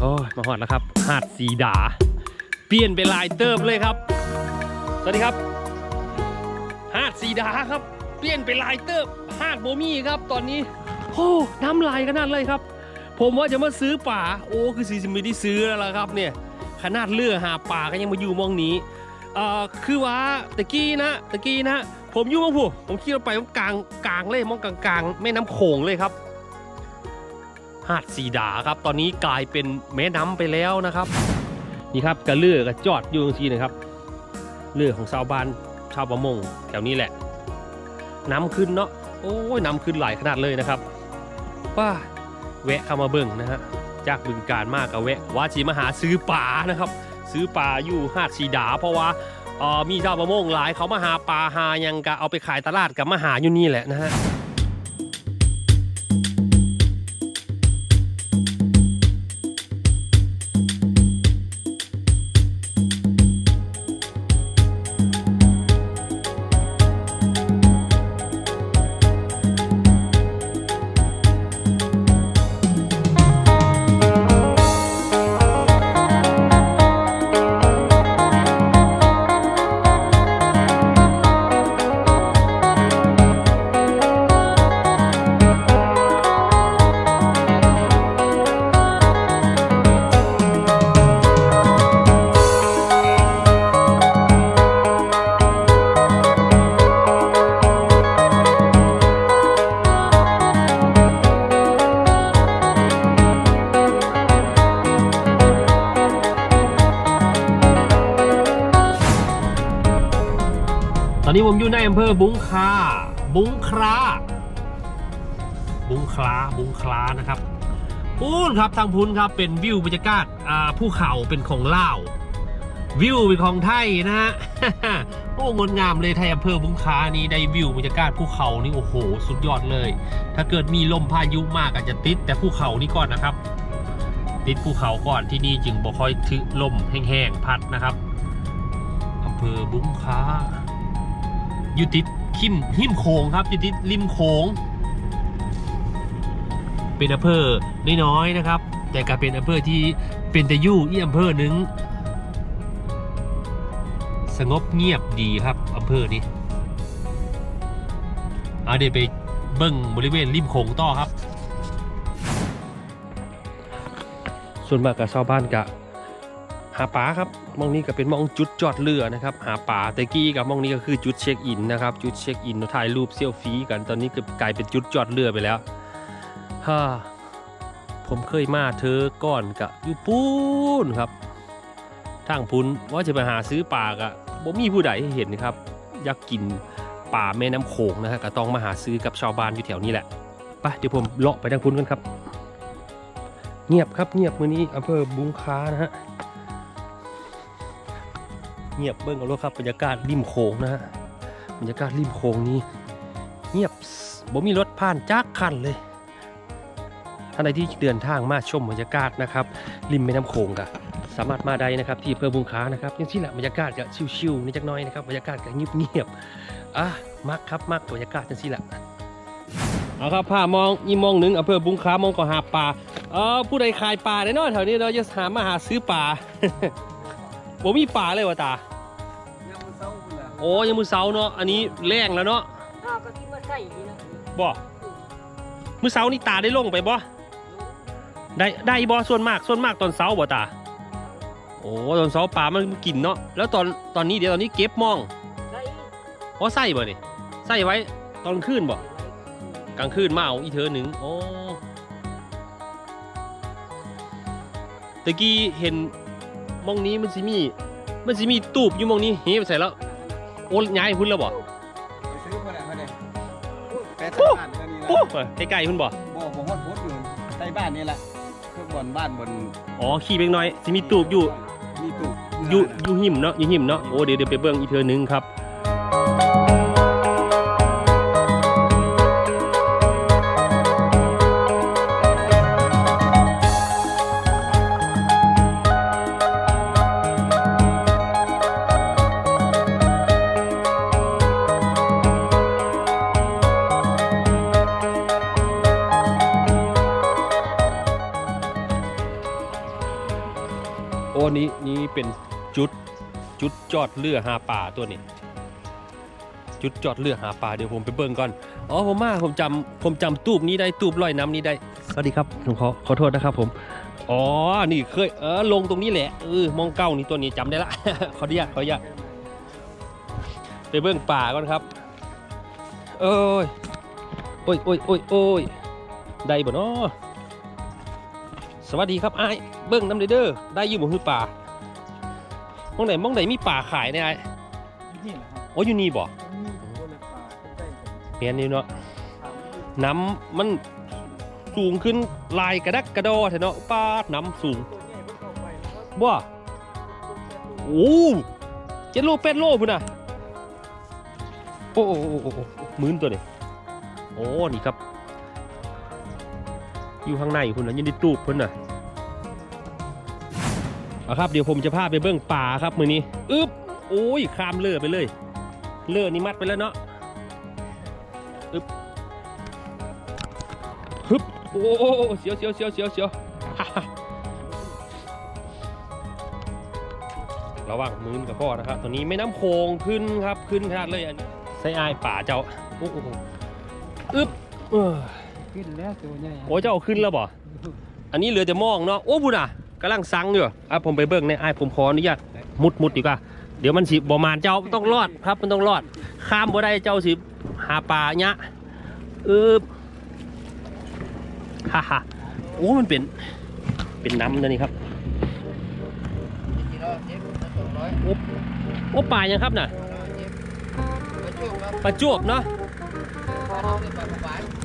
โอ้ยมาหอดแล้วครับ หาดสีดา เปลี่ยนเป็นลายเติมเลยครับ สวัสดีครับ หาดสีดาครับ เปลี่ยนเป็นลายเติมหาดโบมี่ครับตอนนี้โอ้น้ำลายขนาดเลยครับ ผมว่าจะมาซื้อป่า โอ้คือซีซิมิได้ซื้อแล้วล่ะครับเนี่ย ขนาดเลือหาป่าก็ยังมาอยู่มองนี้เอ่อคือว่าตะกี้นะตะกี้นะ ผมอยู่มองผู้ผมขี่รถไปมองกลางกลางเลยมองกลางกลางแม่น้ำโขงเลยครับ หาดสีดาครับ ตอนนี้กลายเป็นแม่น้ำไปแล้วนะครับ นี่ครับกระเลือกับจอดอยู่ตรงทีนะครับเรือของชาวบ้านชาวประมงแถวนี้แหละ น้ำขึ้นเนาะโอ้ยน้ำขึ้นหลายขนาดเลยนะครับป้าแวะเข้ามาเบิ่งนะฮะจากบึงการมากกับแวะว่าจีมาหาซื้อปลานะครับ ซื้อปลาอยู่หาดสีดา เพราะว่าเออมีชาวประมงหลายเขามาหาปลาหายังกะเอาไปขายตลาดกับมาหาอยู่นี่แหละนะฮะ อนนี้ผมอยู่ในอำเภอบุ้งคา บุ้งคลาบุ้งคลาบุ้งคลานะครับพูนครับทางพุ้นครับเป็นวิวบรรยากาศอ่าภูเขาเป็นของลาววิวเป็นของไทยนะฮะโอ้งดงามเลยไทยอำเภอบุ้งคานี้ได้วิวบรรยากาศภูเขานี่โอ้โห สุดยอดเลย ถ้าเกิดมีลมพายุมากอาจจะติด แต่ภูเขานี่ก่อนนะครับ ติดภูเขาก่อนที่นี่จึงบ่ค่อยถึลมแห้งๆพัดนะครับอำเภอบุ้งคา อยู่ติดขิมหิมโขงครับอยู่ติดริมโขงเป็นอำเภอน้อยๆนะครับ แต่ก็เป็นอำเภอที่เป็นแต่ยู่อีอำเภอหนึ่งสงบเงียบดีครับอำเภอนี้เอาเดี๋ยวไปเบิ้งบริเวณริมโขงต่อครับ ส่วนมากกับชาวบ้านกะ หาปลาครับมองนี้ก็เป็นมองจุดจอดเรือนะครับ หาปลาแต่กี้กับมองนี้ก็คือจุดเช็คอินนะครับ จุดเช็คอินถ่ายรูปเซลฟี่กันตอนนี้ก็กลายเป็นจุดจอดเรือไปแล้วฮ่าผมเคยมาเธอก่อนกับอยู่ปูนครับทางพุนว่าจะไปหาซื้อปลากะบ่มีผู้ใดให้เห็นครับ อยากกินป่าแม่น้ำโขงนะฮะก็ต้องมาหาซื้อกับชาวบ้านอยู่แถวนี้แหละไปเดี๋ยวผมเลาะไปทางพุนกันครับ เงียบครับเงียบมื้อนี้อำเภอบุงค้านะฮะ เงียบเบิ้งเอารถครับบรรยากาศริมโขงนะฮะบรรยากาศริมโขงนี้ เงียบบ่มีรถผ่านจักคันเลยท่านใดที่เดินทางมาชมบรรยากาศนะครับริมแม่น้ำโขงก็สามารถมาได้นะครับที่อำเภอบุงค้านะครับย่างที่แหละบรรยากาศก็ชิวๆนิดจักน้อยนะครับบรรยากาศก็เงียบๆอะมักครับมักบรรยากาศจังซี่แหละเอาครับพามองอีมองหนึ่งอำเภอบุงค้ามองก็หาปลาเออผู้ใดขายปลาแน่นอนแถวนี้เราจะหามาหาซื้อปลา ผมมีป่าเลยวะตา โอ้ยังมือเสาเนาะอันนี้แรงแล้วเนาะข้าวก็ที่มาใส่นี่นะบ่มือเสานี่ตาได้ลงไปบ่ได้ได้บ่ส่วนมากส่วนมากตอนเสาบ่ตาโอ้ตอนเสาป่ามันกินเนาะแล้วตอนตอนนี้เดี๋ยวตอนนี้เก็บมองใส่อ๋อใส่บ่นี่ใส่ไว้ตอนคืนบ่กลางคืนมาเอาอีเธอหนึ่งโอ้ตะกี้เห็นมองนี้มันสิมี มันสิมีตูบอยู่มองนี้เฮ้ไปใส่แล้ว โอ้ย้ายพุ่นแล้วบ่ไปซื้อมาแล้วเขาเนี่ยแปดโอ้สิบบาทเท่านี้ละโอ้ใกล้ๆพุ่นบ่บ่บ่ฮอดพุทธอยู่ใต้บ้านนี่แหละพวกบ่อนบ้านบนอ๋อขี่เล็กน้อยสิมีตูบอยู่มีตู้อยู่อยู่หิมเนาะอยู่หิมเนาะโอ้เดี๋ยวเดี๋ยวไปเบิ่งอีกเทือนึงครับ อดเรือหาป่าตัวนี้ จุดจอดเรือหาปลาเดี๋ยวผมไปเบิ่งก่อนอ๋อผมมาผมจำผมจำตูบนี้ได้ตูบลอยน้ำนี้ได้สวัสดีครับผมขอขอโทษนะครับผมอ๋อนี่เคยเออลงตรงนี้แหละเออมองเก้านี่ตัวนี้จำได้ละขออนุญาตขออนุญาตไปเบิ่งป่าก่อนครับเอ้ยโอ้ยโอ้ยโอ้ยโอ้ยได้บ่เนาะสวัสดีครับไอ้ายเบิ่งน้ำเด้อดได้อยู่บ่คือป่า องไหนมองไหนมีป่าขายเนี่ยไอ้ายนี่แหละครับโอ้อยู่นี่บ่ตัวเล็กปลาใกล้ๆกันเปลี่ยนนี่เนาะถามน้ำมันสูงขึ้นลายกระดักกระดอเถอะเนาะป้าดน้ำสูงตัวใหญ่เพิ่งเข้าไปนะครับบ่โอ้เจ็ดโลแปดโลพุ่นน่ะโอ้โอ้โอ้โอ้โอ้หมื่นตัวนี่โอ้นี่ครับ อยู่ข้างในพุ่นน่ะยังได้ตูบพุ่นน่ะ เอาครับเดี๋ยวผมจะพาไปเบิ้งป่าครับมือนี้อึ๊บโอ้ยข้ามเรือไปเลยเรือนี่มัดไปแล้วเนาะฮึบโอ้โอ้โอ้เสียวเสียวเสียวเสียวเสียวฮ่าฮ่าระวังมืนกับพ่อนะครับตัวนี้ไม่น้ำโขงขึ้นครับขึ้นขนาดเลยอันนี้ใส่อายป่าเจ้าโอ้โหอึ๊บเออขึ้นแล้วตัวใหญ่โอ้เจ้าเอาขึ้นแล้วบ่อันนี้เหลือแต่มองเนาะโอ้บุญอะ กำลังสั่งอยู่อะผมไปเบิ่งในไอ้ายผมขออนุญาตมุดมุดดีกว่าเดี๋ยวมันสิบ่มานเจ้าต้องรอดครับมันต้องรอด ข้ามบ่ได้เจ้าสิหาปลาเนี้ยอึบฮ่าฮ่าโอ้มันเป็นเป็นน้ำนะนี่ครับโอ้โอ้ป่ายังครับน่ะปลาจวบเนาะ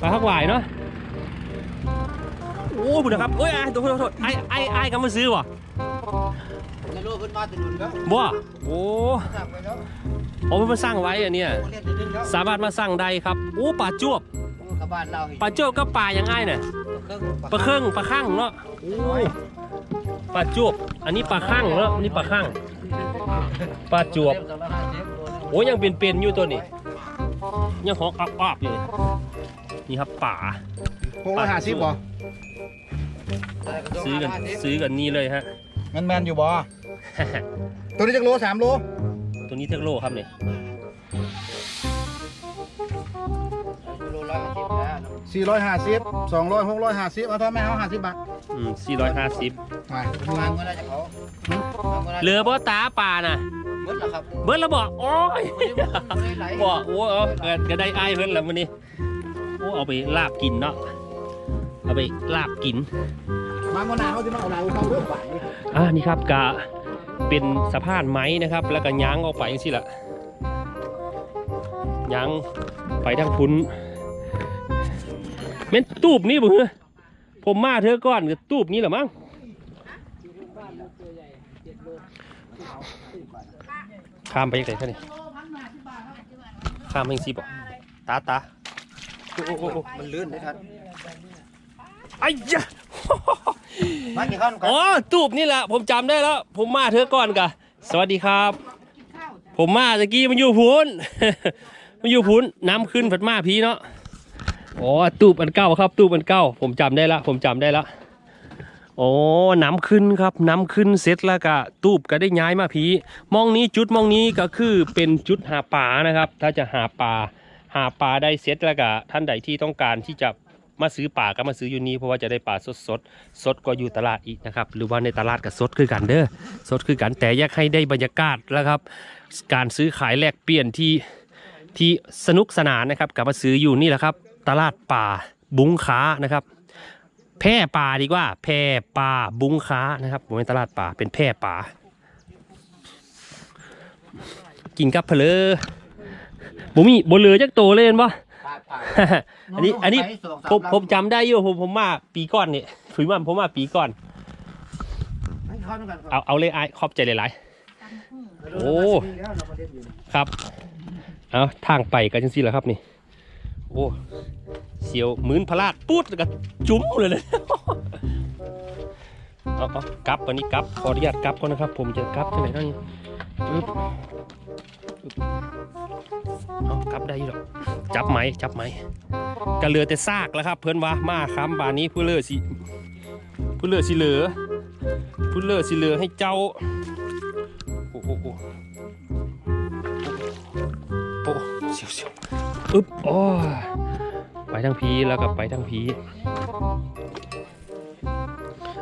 ปลาฮักหวายเนาะ โอ้บุญนะครับโอ้ยไอ้โทษโทษโทษไอ้ไอ้ไอ้กำมาซื้อวะจะรู้ขึ้นมาติดดุนครับบ่โอ้จับไปแล้วโอ้มันมาสร้างไว้อันเนี้ยเรียนติดดุนครับสามารถมาสร้างได้ครับโอ้ปลาจวบกับบ้านเราปลาจวบก็ปลายังไงเนี่ยปลาเครื่องปลาข้างเนาะโอ้ปลาจวบ อันนี้ปลาข้างเนาะอันนี้ปลาข้างปลาจวบ โอ้ยังเป็นเป็นๆอยู่ตัวนี้ ยังหอกอับอับๆอยู่นี่นี่ครับป่าหกร้อยห้าสิบบ่ ซื้อกันซื้อกันนี่เลยฮะ มันแมนอยู่บ่ตัวนี้จักโลสามโลตัวนี้เทคโลครับเนี่ยสี่ร้อยห้าสิบสองร้อยหกร้อยห้าสิบเอาเท่าแม่เอาห้าสิบบาทอืมสี่ร้อยห้าสิบไปงานก็ได้จากเขาเหลือบ่ตาป่าน่ะหมดแล้วครับ เบิ้ลแล้วบอกโอ้ยบอกโอ้เอาเกิดก็ได้ไอ้ายเพิ่นแล้วมื้อนี้โอ้เอาไปลาบกินเนาะ เอาไปลาบกิน มาเมื่อหนาเขาจะมาเอาหนังเขาเรื่องไปอ่านี่ครับกะเป็นสะพานไม้นะครับ แล้วก็ย้างออกไปอย่างนี้แหละย้างไปทางพุ้นเม่นตูบนี่บ่เหรอผมมาเธอก่อนก็ตูบนี้แหละมั้งข้ามไปยังไงท่านี่ข้ามไปยังซีบอกตาตาโอ้โอ้โอ้โอ้มันลื่นได้ทันไอ้ยะ มากี่ขั้นกันอ๋อตูบนี่แหละผมจำได้แล้ว ผมมาเธอก่อนกะสวัสดีครับ ผมมาตะกี้มันอยู่พุ้น มันอยู่พุ้นน้ำขึ้นผัดมาพีเนาะอ๋อตูบอันเก้าครับ ตูบอันเก้าผมจำได้ละผมจำได้ละโอ้น้ำขึ้นครับ น้ำขึ้นเสร็จแล้วก็ตูบก็ได้ย้ายมาพีมองนี้จุดมองนี้ก็คือเป็นจุดหาปลานะครับ ถ้าจะหาปลาหาปลาได้เสร็จแล้วก็ท่านใดที่ต้องการที่จะ มาซื้อปลาก็มาซื้ออยู่นี้เพราะว่าจะได้ปลาสดสดสดก็อยู่ตลาดอีกนะครับ หรือว่าในตลาดก็สดคือกันเด้อสดคือกันแต่อยากให้ได้บรรยากาศแล้วครับ การซื้อขายแลกเปลี่ยนที่ที่สนุกสนานนะครับกับมาซื้ออยู่นี่แหละครับ ตลาดป่าบุ้งค้านะครับแพร่ป่าดีกว่า แพร่ป่าบุ้งค้านะครับผมเป็นตลาดป่าเป็นแพร่ป่า กินกับเพลอบ่มีบ่เหลือจักโตเลยนปะ อันนี้อันนี้ผมผมจำได้อยู่ผมผมมาปีก่อนนี่ถุยมันผมมาปีก่อน เอาเอาเลยไอ้ายขอบใจหลายๆโอ้ครับเอาทางไปกันจังซี่แหละครับนี่ โอ้เสียวหมืนพลาดปุ๊ดแล้วก็จุ้มเลยเลยเอาเอากลับวันนี้กลับขออนุญาตกลับก่อนนะครับ ผมจะกลับที่ไหนนั่นอึ๊บอึ๊บ เอากลับได้อยู่หรอกจับไหมจับไหมก็เหลือแต่ซากแล้วครับ เพื่อนว่ามาค้ำบานนี้เพื่อเลือสิเพื่อเลือสิเหลือพุดเลือสิเหลือให้เจ้าโอ้โหโอ้โหเสียวเสียวอึ๊บโอ้ยไปทางพีแล้วก็ไปทางพี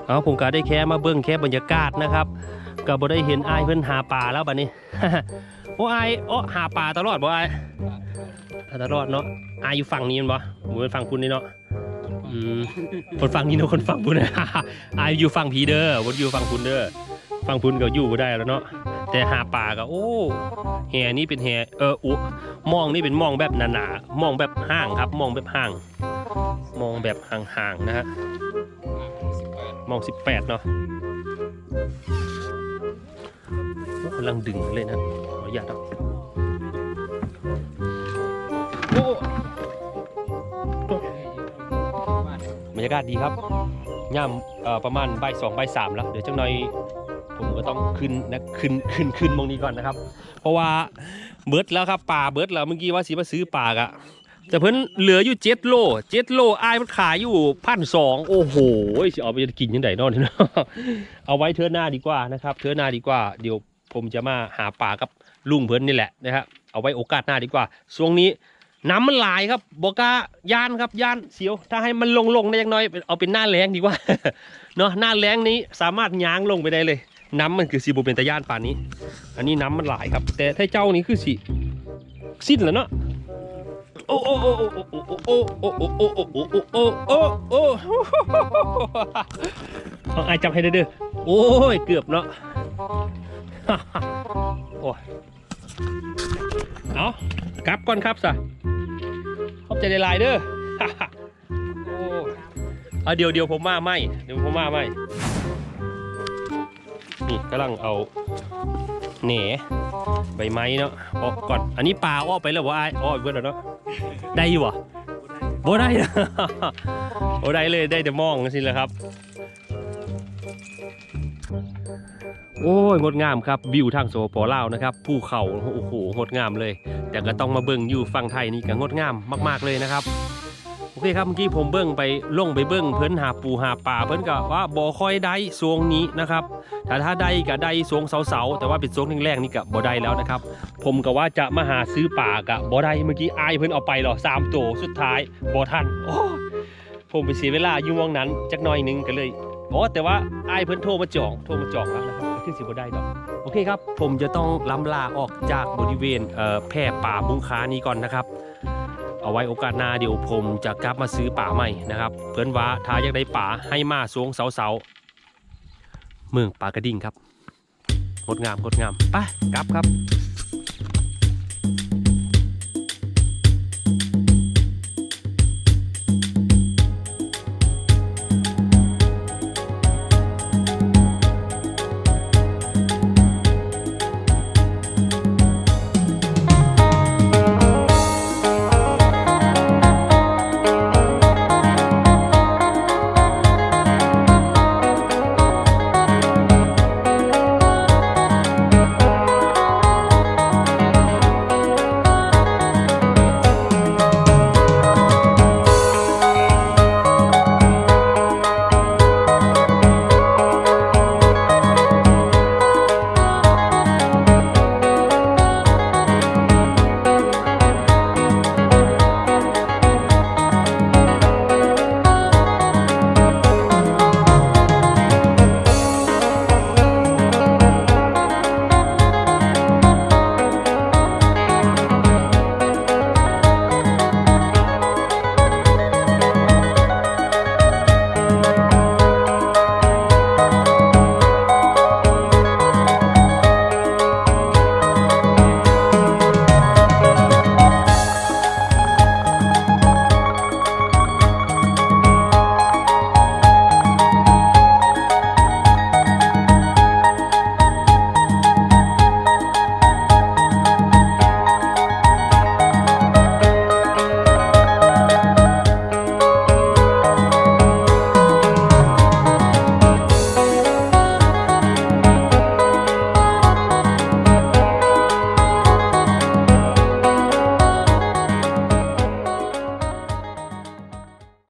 เอาผมก็ได้แค่มาเบิ่งแค่บรรยากาศนะครับก็บ่ได้เห็นอายเพิ่อนหาปลาแล้วบัดนี้ โอ้อายโอ้หาปลาตลอดบ่อหาตลอดเนาะไออยู่ฝั่งนี้มันบ่บ่เป็นฝั่งคุณนี่เนาะอืมคนฝั่งนี้เนาะคนฝั่งคุณออยู่ฝั่งพีเด้อบ่อยู่ฝั่งคุณเด้อฝั่งคุณก็อยู่บ่ได้แล้วเนาะแต่หาปลาก็โอ้แหนี่เป็นแหเอออุมองนี่เป็นมองแบบหนาๆมองแบบห่างครับ มองแบบห่าง มองแบบห่างๆนะฮะมอง 18 เนาะกำลังดึงเลยนะ ขออนุญาตครับโอ้บรรยากาศดีครับย่ำประมาณใบสองใบสามแล้ว เดี๋ยวจังหน่อยผมก็ต้องขึ้นนะขึ้นขึ้นขึ้นมองนี้ก่อนนะครับ เพราะว่าเบิร์ดแล้วครับป่าเบิร์ดแล้วเมื่อกี้ว่าสีมาซื้อป่ากะแต่เพิ่นเหลืออยู่เจ็ดโลเจ็ดโลอายมันขายอยู่พันสองโอ้โหสิเอาไปกินยังไงนอนเนาะเอาไว้เทือหน้าดีกว่านะครับ เทือหน้าดีกว่าเดี๋ยวผมจะมาหาป่ากับ ลุงเพิ่นนี่แหละนะครับเอาไว้โอกาสหน้าดีกว่าช่วงนี้น้ำมันหลายครับบอกล้ายานครับยานเสียว ถ้าให้มันลงลงได้ยังน้อยเอาเป็นหน้าแรงดีกว่าเนาะหน้าแรงนี้สามารถย้างลงไปได้เลย น้ำมันคือสีบุเป็นตะย่านป่านนี้ อันนี้น้ำมันหลายครับ แต่ถ้าเจ้านี้คือสีสิ้นแล้วเนาะโอ้โอ้โอ้โอ้โอ้โอ้โอ้โอ้โอ้โอ้โอ้โอ้โอ้โอ้เอาไอ้จับให้ได้เด้อโอ้ยเกือบเนาะโอ้ย เอากลับก่อนครับสะขอบใจในไลน์เด้อโอ้เอาเดี๋ยวเดี๋ยวผมมาไม่เดี๋ยวผมมาไม่นี่กำลังเอาแหน่ใบไม้เนาะออกก่อน อันนี้ปลาอ้อไปแล้ววะไอ้ออกไปเบิดแล้วเนาะได้อยู่วะบ่ได้นะบ่ได้เลยได้แต่มองสิแหละครับ โอ้ยงดงามครับวิวทางโซปอลาวนะครับภูเขาโอ้โหงดงามเลย แต่ก็ต้องมาเบิ่งอยู่ฝั่งไทยนี่ก็งดงามมาก ๆเลยนะครับโอเคครับเมื่อกี้ผมเบิ่งไปลงไปเบิ่งเพิ่นหาปูหาป่าเพิ่นก็ว่าบ่ค่อยได้ช่วงนี้นะครับถ้าถ้าได้ก็ได้ช่วงเสาๆแต่ว่าเป็นช่วงแรงๆนี่ก็บ่ได้แล้วนะครับ ผมก็ว่าจะมาหาซื้อป่ากะบ่ได้เมื่อกี้อายเพิ่นเอาไปหรอสามตัวสุดท้ายบ่ทันโอ้ผมไปเสียเวลาอยู่วงนั้นจักหน่อยนึงก็เลยอ๋อแต่ว่าอายเพิ่นโทรมาจองโทรมาจองแล้วนะครับ ขึ้นสิบ่ได้ดอก โอเคครับ ผมจะต้องล้ำลาออกจากบริเวณเแพร่ป่าบุงค้านี้ก่อนนะครับ เอาไว้โอกาสหน้าเดี๋ยวผมจะกลับมาซื้อป่าใหม่นะครับ เพิ่นว่าถ้าอยากได้ป่าให้มาสวงเสาๆเมืองป่ากระดิ่งครับงดงามงดงามไปกลับครับ